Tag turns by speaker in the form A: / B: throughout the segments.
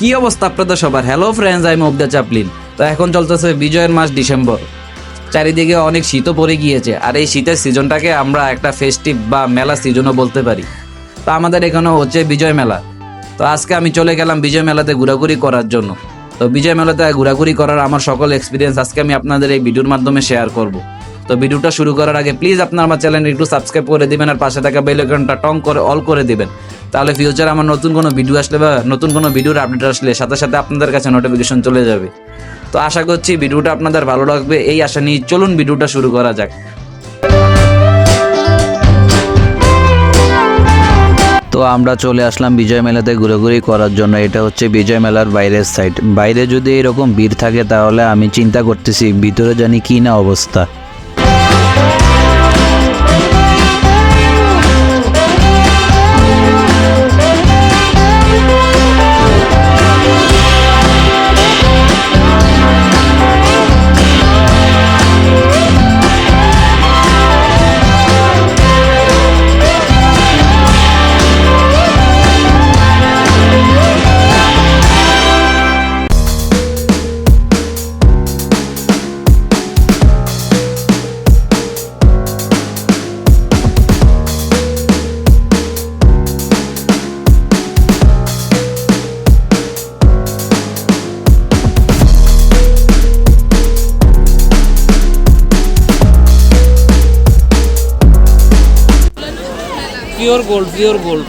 A: কি অবস্থা আপনাদের সবার hello friends I Mugdha Chaplin তো এখন চলতেছে বিজয়ের মাস ডিসেম্বর। চারিদিকে অনেক শীতও পড়ে গিয়েছে, আর এই শীতের সিজনটাকে আমরা একটা ফেস্টিভ বা মেলা সিজনও বলতে পারি। তো আমাদের এখানেও হচ্ছে বিজয় মেলা। তো আজকে আমি চলে গেলাম বিজয় মেলাতে ঘোরাঘুরি করার জন্য। তো বিজয় মেলাতে ঘোরাঘুরি করার আমার সকল এক্সপিরিয়েন্স আজকে আমি আপনাদের এই ভিডিওর মাধ্যমে শেয়ার করব। তো ভিডিওটা শুরু করার আগে প্লিজ আপনার আমার চ্যানেল একটু সাবস্ক্রাইব করে দিবেন আর পাশে থাকা বেল আইকনটা টং করে অল করে দিবেন। তাহলে ফিউচার আমার নতুন কোনো ভিডিও আসলে বা নতুন কোনো ভিডিওর আপডেট আসলে সাথে সাথে আপনাদের কাছে নোটিফিকেশন চলে যাবে। তো আশা করছি ভিডিওটা আপনাদের ভালো লাগবে, এই আশা নিয়ে চলুন ভিডিওটা শুরু করা যাক। তো আমরা চলে আসলাম বিজয় মেলাতে ঘুরেঘুরি করার জন্য, এটা হচ্ছে বিজয় মেলার বাইরের সাইড বাইরে যদি এরকম ভিড় থাকে তাহলে আমি চিন্তা করতেছি, ভিতরে জানি কি না অবস্থা। পিওর গোল্ড পিওর গোল্ড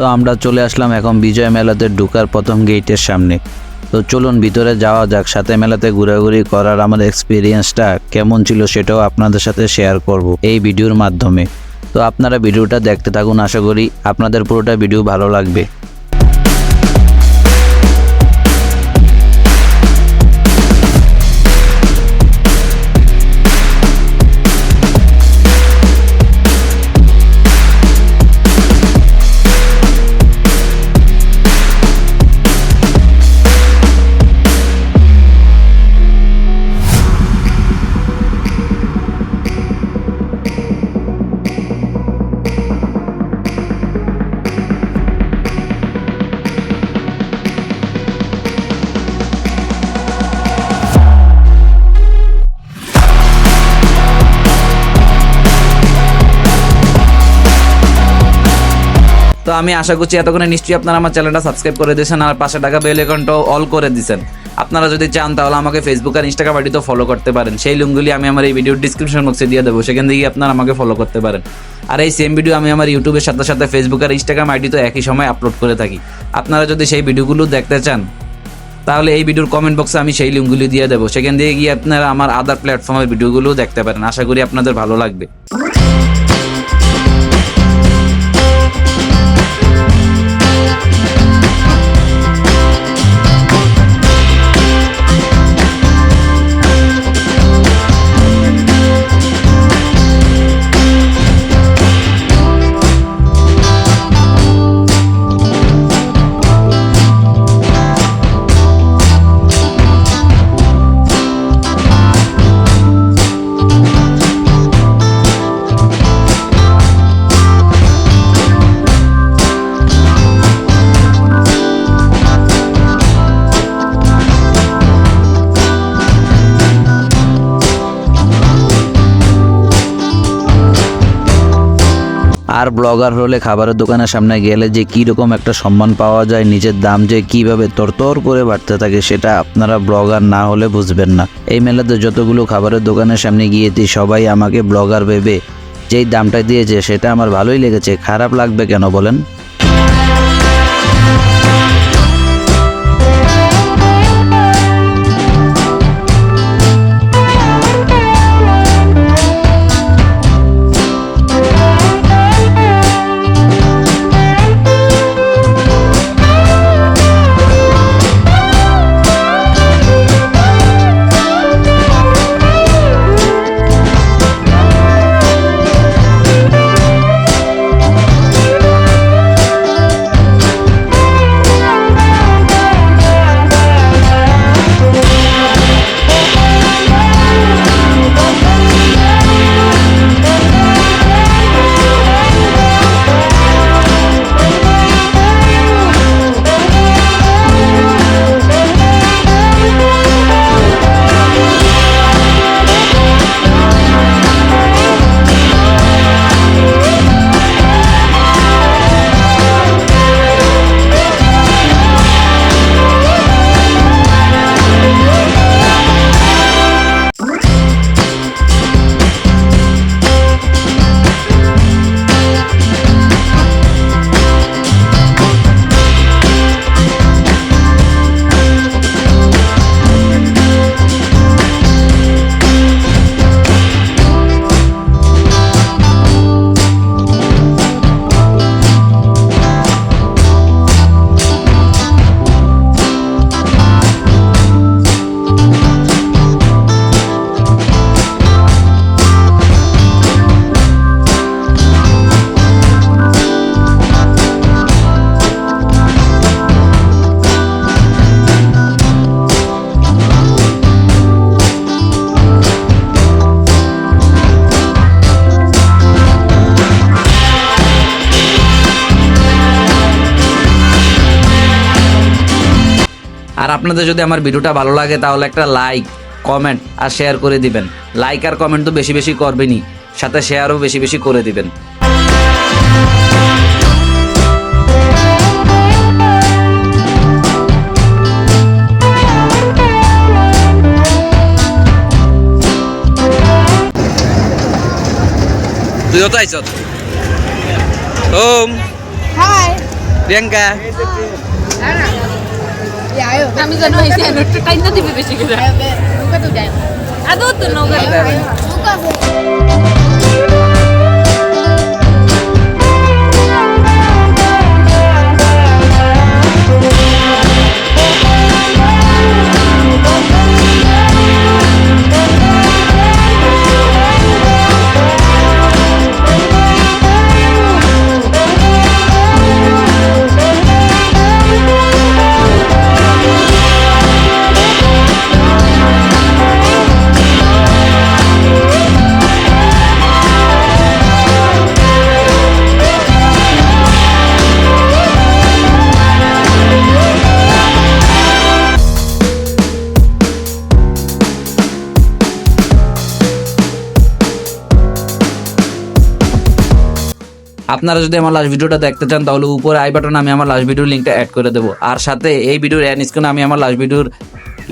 A: তো আমরা চলে আসলাম এখন বিজয় মেলাতে ঢুকার প্রথম গেটের সামনে। তো চলুন ভিতরে যাওয়া যাক, সাথে মেলাতে ঘোরাঘুরি করার আমার এক্সপিরিয়েন্সটা কেমন ছিল সেটাও আপনাদের সাথে শেয়ার করব এই ভিডিওর মাধ্যমে। তো আপনারা ভিডিওটা দেখতে থাকুন, আশা করি আপনাদের পুরোটা ভিডিও ভালো লাগবে। তো আমি আশা করছি এতক্ষণে নিশ্চয়ই আপনারা আমার চ্যানেলটা সাবস্ক্রাইব করে দিয়েছেন আর পাশে টাকা বেল অ্যাকাউন্টটাও অল করে দিয়েছেন। আপনারা যদি চান তাহলে আমাকে ফেসবুক আর ইনস্টাগ্রাম আইডিতেও ফলো করতে পারেন। সেই লিঙ্কগুলি আমি আমার এই ভিডিওর ডিসক্রিপশন বক্সে দিয়ে দেবো। সেখান থেকে আপনারা আমাকে ফলো করতে পারেন। আর এই সেম ভিডিও আমি আমার ইউটিউবের সাথে সাথে ফেসবুক আর ইনস্টাগ্রাম আইডিতে একই সময় আপলোড করে থাকি। আপনারা যদি সেই ভিডিওগুলো দেখতে চান, তাহলে এই ভিডিওর কমেন্ট বক্সে আমি সেই লিঙ্কগুলি দিয়ে দেবো। সেখান থেকে গিয়ে আপনারা আমার আদার প্ল্যাটফর্মের ভিডিওগুলোও দেখতে পারেন। আশা করি আপনাদের ভালো লাগবে। আর ব্লগার হলে খাবারের দোকানের সামনে গেলে যে কীরকম একটা সম্মান পাওয়া যায়, নিজের দাম যে কীভাবে তরতর করে বাড়তে থাকে সেটা আপনারা ব্লগার না হলে বুঝবেন না। এই মেলাতে যতগুলো খাবারের দোকানের সামনে গিয়েছি, সবাই আমাকে ব্লগার ভেবে যেই দামটা দিয়েছে সেটা আমার ভালোই লেগেছে। খারাপ লাগবে কেন বলেন? আর আপনাদের যদি আমার ভিডিওটা ভালো লাগে তাহলে একটা লাইক কমেন্ট আর শেয়ার করে দিবেন। লাইক আর কমেন্ট তো বেশি বেশি করবেনই সাথে শেয়ারও বেশি বেশি করে দিবেন। তুইও তো আইস ওম।
B: হাই
A: প্রিয়াঙ্কা।
C: আমি জানো যে একটু টাইম না দিবে বেশি করে। আদৌ তো নৌকা
A: আপনারা যদি আমার লাস্ট ভিডিওটা দেখতে চান, তাহলে উপরে আই বাটনে আমি আমার লাস্ট ভিডিওর লিঙ্কটা অ্যাড করে দেবো। আর সাথে এই ভিডিওর অ্যাড স্ক্রিনে আমি আমার লাস্ট ভিডিওর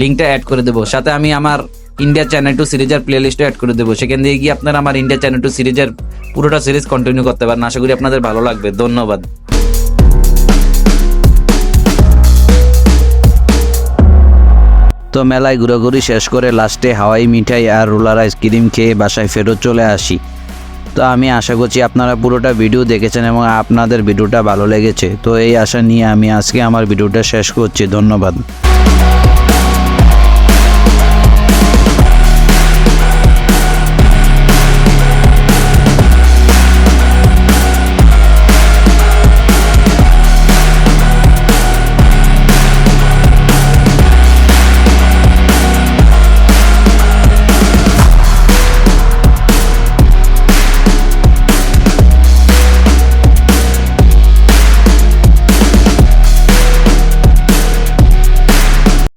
A: লিঙ্কটা অ্যাড করে দেবো। সাথে আমি আমার ইন্ডিয়া চ্যানেল টু সিরিজের প্লে লিস্টও অ্যাড করে দেবো। সেখান দিয়ে গিয়ে আপনারা আমার ইন্ডিয়া চ্যানেল টু সিরিজের পুরোটা সিরিজ কন্টিনিউ করতে পারেন। আশা করি আপনাদের ভালো লাগবে। ধন্যবাদ। তো মেলায় ঘোরাঘুরি শেষ করে লাস্টে হাওয়াই মিঠাই আর রোলার আইসক্রিম খেয়ে বাসায় ফেরত চলে আসি। তো আমি আশা করছি আপনারা পুরোটা ভিডিও দেখেছেন এবং আপনাদের ভিডিওটা ভালো লেগেছে। তো এই আশা নিয়ে আমি আজকে আমার ভিডিওটা শেষ করছি। ধন্যবাদ।